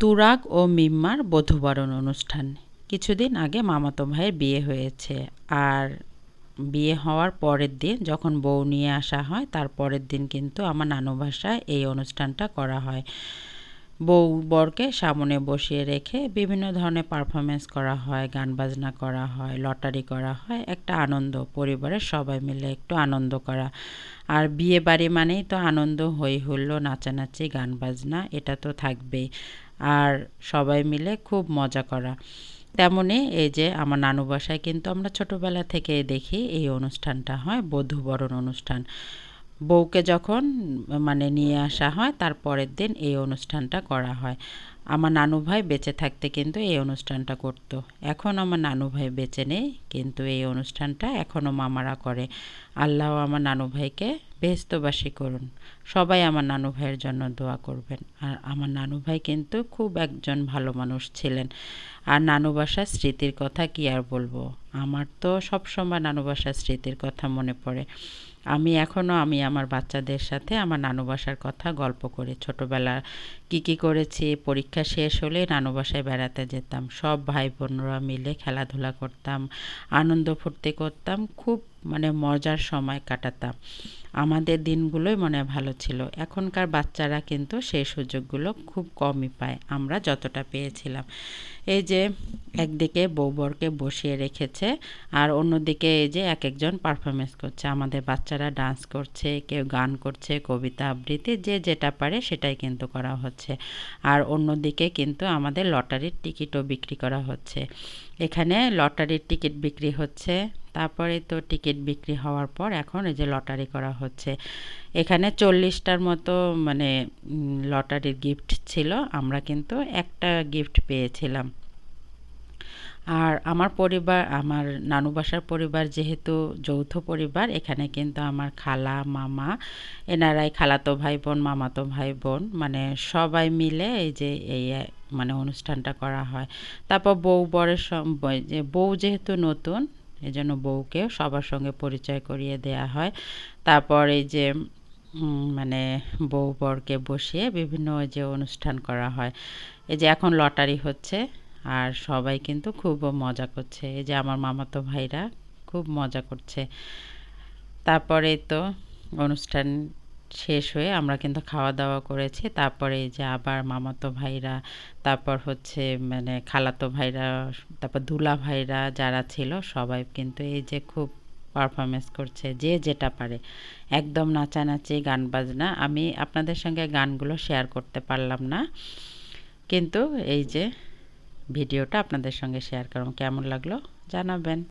তুরাগ ও মিম্মার বধূবরণ অনুষ্ঠান। কিছুদিন আগে মামাতো ভাইয়ের বিয়ে হয়েছে আর বিয়ে হওয়ার পরের দিন যখন বউ নিয়ে আসা হয়, তার পরের দিন কিন্তু আমার নানু ভাষায় এই অনুষ্ঠানটা করা হয়। বউ বরকে সামনে বসিয়ে রেখে বিভিন্ন ধরনের পারফরমেন্স করা হয়, গান বাজনা করা হয়, লটারি করা হয়, একটা আনন্দ, পরিবারের সবাই মিলে একটু আনন্দ করা। আর বিয়ে বাড়ি মানেই তো আনন্দ হই হুল্লো নাচানাচি, গান বাজনা, এটা তো থাকবেই। আর সবাই মিলে খুব মজা করা। তেমনই এই যে আমার নানু বাসায় কিন্তু আমরা ছোটোবেলা থেকে দেখি এই অনুষ্ঠানটা হয়, বধূবরণ অনুষ্ঠান। বউকে যখন মানে নিয়ে আসা হয়, তার পরের দিন এই অনুষ্ঠানটা করা হয়। আমার নানু ভাই বেঁচে থাকতে কিন্তু এই অনুষ্ঠানটা করত। এখন আমার নানু ভাই বেঁচে নেই, কিন্তু এই অনুষ্ঠানটা এখনও মামারা করে। আল্লাহ আমার নানু ভাইকে বেহস্তবাসী করুন। সবাই আমার নানু ভাইয়ের জন্য দোয়া করবেন। আর আমার নানু ভাই কিন্তু খুব একজন ভালো মানুষ ছিলেন। আর নানু বাসার স্মৃতির কথা কি আর বলব? আমার তো সবসময় নানু বাসার স্মৃতির কথা মনে পড়ে। আমি এখনও আমি আমার বাচ্চাদের সাথে আমার নানু বাসার কথা গল্প করি। ছোটোবেলা কী কী করেছি, পরীক্ষা শেষ হলে নানু বাসায় বেড়াতে যেতাম। সব ভাই বোনরা মিলে খেলাধুলা করতাম, আনন্দ ফুর্তি করতাম। খুব মানে মজার সময় কাটাতাম। আমাদের দিনগুলোই মনে ভালো ছিল। এখনকার বাচ্চারা কিন্তু সেই সুযোগগুলো খুব কমই পায়। আমরা যতটা পেয়েছিলাম। এই যে একদিকে বউবরকে বসিয়ে রেখেছে আর অন্যদিকে এই যে এক একজন পারফরমেন্স করছে। আমাদের বাচ্চারা ডান্স করছে, কেউ গান করছে, কবিতা আবৃত্তি, যে যেটা পারে সেটাই কিন্তু করা হচ্ছে। আর অন্যদিকে কিন্তু আমাদের লটারির টিকিটও বিক্রি করা হচ্ছে। এখানে লটারির টিকিট বিক্রি হচ্ছে তারপরে তো টিকিট বিক্রি হওয়ার পর এখন এই যে লটারি করা হচ্ছে। এখানে চল্লিশটার মতো মানে লটারির গিফট ছিল। আমরা কিন্তু একটা গিফট পেয়েছিলাম। আর আমার পরিবার, আমার নানু বাসার পরিবার যেহেতু যৌথ পরিবার, এখানে কিন্তু আমার খালা, মামা, এনারাই খালাতো ভাই বোন, মামাতো ভাই বোন মানে সবাই মিলে এই যে এই মানে অনুষ্ঠানটা করা হয়। তারপর বউ বরের যে, বউ যেহেতু নতুন এই জন্য বউকে সবার সঙ্গে পরিচয় করিয়ে দেয়া হয়। তারপর এই যে মানে বউ বরকে বসিয়ে বিভিন্ন যে অনুষ্ঠান করা হয়। এই যে এখন লটারি হচ্ছে আর সবাই কিন্তু খুব মজা করছে। এই যে আমার মামাতো ভাইরা খুব মজা করছে। তারপরে তো অনুষ্ঠান শেষ হয়ে আমরা কিন্তু খাওয়া দাওয়া করেছি। তারপরে এই যে আবার মামাতো ভাইরা, তারপর হচ্ছে মানে খালাতো ভাইরা, তারপর দুলা ভাইরা যারা ছিল, সবাই কিন্তু এই যে খুব পারফরমেন্স করছে যে যেটা পারে। একদম নাচানাচি, গান বাজনা। আমি আপনাদের সঙ্গে গানগুলো শেয়ার করতে পারলাম না। কিন্তু এই যে ভিডিওটা আপনাদের সঙ্গে শেয়ার করুন কেমন লাগল? জানাবেন।